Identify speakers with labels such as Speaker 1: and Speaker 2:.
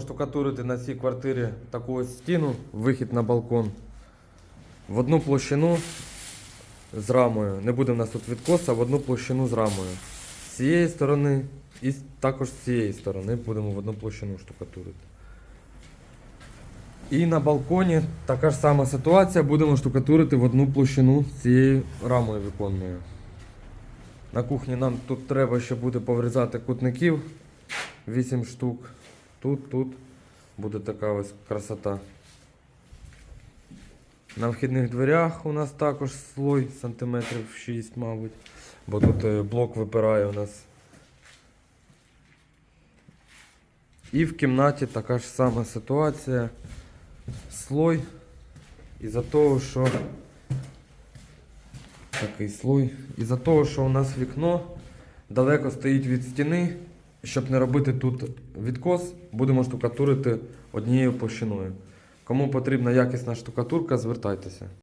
Speaker 1: Штукатурити на цій квартирі таку ось стіну, вихід на балкон. В одну площину з рамою. Не буде в нас тут відкоса, в одну площину з рамою. З цієї сторони і також з цієї сторони будемо в одну площину штукатурити. І на балконі така ж сама ситуація, будемо штукатурити в одну площину з цією рамою віконною. На кухні нам тут треба ще буде поврізати кутників 8 штук. Тут, тут буде така ось красота. На вхідних дверях у нас також слой сантиметрів 6, мабуть. Бо тут е, блок випирає у нас. І в кімнаті така ж сама ситуація. Слой. Із-за того, що такий слой. Із-за того, що у нас вікно далеко стоїть від стіни, щоб не робити тут відкос, будемо штукатурити однією площиною. Кому потрібна якісна штукатурка, звертайтеся.